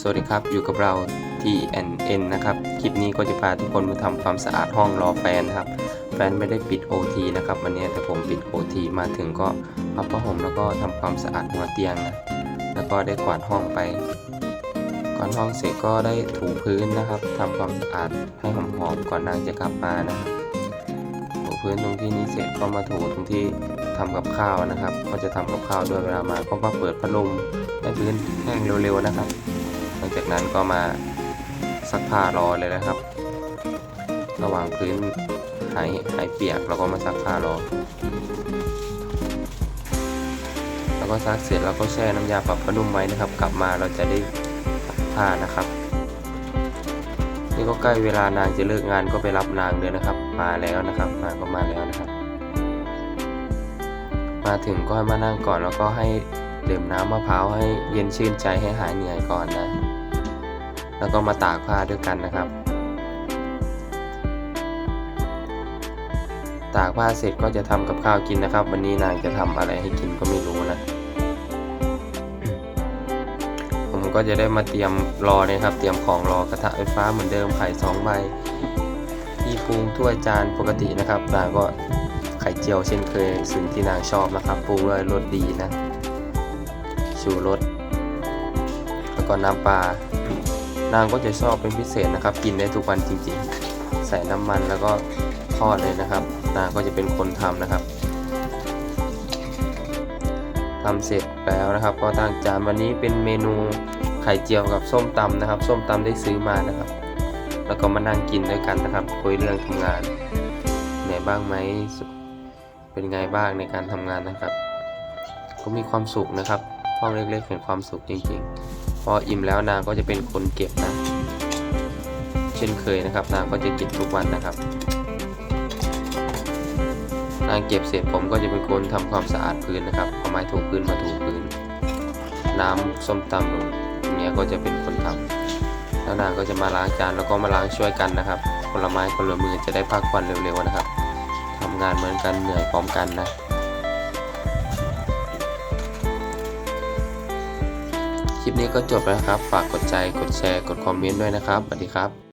สวัสดีครับ อยู่กับเรา TNN นะครับ คลิปนี้ก็จะพาทุกคนมาทำความสะอาดห้องรอแฟนครับ แฟนไม่ได้ปิด OT นะครับวันนี้แต่ผมปิด OT มาถึงก็พับผ้าห่มแล้วก็ทำความสะอาดหัวเตียงนะ แล้วก็ได้กวาดห้องไปก่อนห้องเสร็จก็ได้ถูพื้นนะครับทำความสะอาดให้หอมๆก่อนนางจะกลับมานะครับถูพื้นตรงที่นี้เสร็จก็มาถูตรงที่ทำกับข้าวนะครับ ก็จะทำกับข้าวด้วยเวลามาก็มาเปิดพัดลมให้พื้นแห้งเร็วๆนะครับ จากนั้นก็มาซักผ้ารอเลยนะครับ ระหว่างพื้นหายหายเปียกเราก็มาซักผ้ารอ แล้วก็ซักเสร็จเราก็แช่น้ำยาปรับผ้านุ่มไว้นะครับ กลับมาเราจะได้ซักผ้านะครับ นี่ก็ใกล้เวลานางจะเลิกงานก็ไปรับนางเลยนะครับ มาแล้วนะครับนางก็มาแล้วนะครับ มาถึงก็ให้มานั่งก่อนแล้วก็ให้ดื่มน้ำมะพร้าวให้เย็นชื่นใจให้หายเหนื่อยก่อนนะ แล้วก็มาตากผ้าด้วยกันนะครับ ตากผ้าเสร็จก็จะทำกับข้าวกินนะครับ วันนี้นางจะทำอะไรให้กินก็ไม่รู้นะ ผมก็จะได้มาเตรียมรอเลยครับ เตรียมของรอกระทะไฟฟ้าเหมือนเดิมไข่สองใบที่ปรุงถ้วยจานปกตินะครับนางก็ไข่เจียวเช่นเคยสิ่งที่นางชอบนะครับปรุงด้วยรสดีนะชูรสแล้วก็น้ำปลา นางก็จะชอบเป็นพิเศษนะครับ กินได้ทุกวันจริงๆ ใส่น้ำมันแล้วก็ทอดเลยนะครับ นางก็จะเป็นคนทำนะครับทำเสร็จแล้วนะครับ ก็ตั้งจานวันนี้เป็นเมนูไข่เจียวกับส้มตำนะครับ ส้มตำได้ซื้อมานะครับ แล้วก็มานั่งกินด้วยกันนะครับคุยเรื่องทำงานเหนื่อยบ้างไหมเป็นไงบ้างในการทำงานนะครับ ก็มีความสุขนะครับห้องเล็กๆเห็นความสุขจริงๆ ออิ่มแล้วนางก็จะเป็นคนเก็บนะ เช่นเคยนะครับ นางก็จะเก็บทุกวันนะครับ นางเก็บเสร็จผมก็จะเป็นคนทำความสะอาดพื้นนะครับเอาไม้ถูพื้นมาถูพื้น น้ำส้มตำอย่างเงี้ยก็จะเป็นคนทำแล้วนางก็จะมาล้างจานแล้วก็มาล้างช่วยกันนะครับ คนละไม้คนละมือจะได้พักผ่อนเร็วๆนะครับทำงานเหมือนกันเหนื่อยพร้อมกันนะ ลิปนี้ก็จบแล้วครับ ฝากกดใจ กดแชร์ กดคอมเมนต์ด้วยนะครับ สวัสดีครับ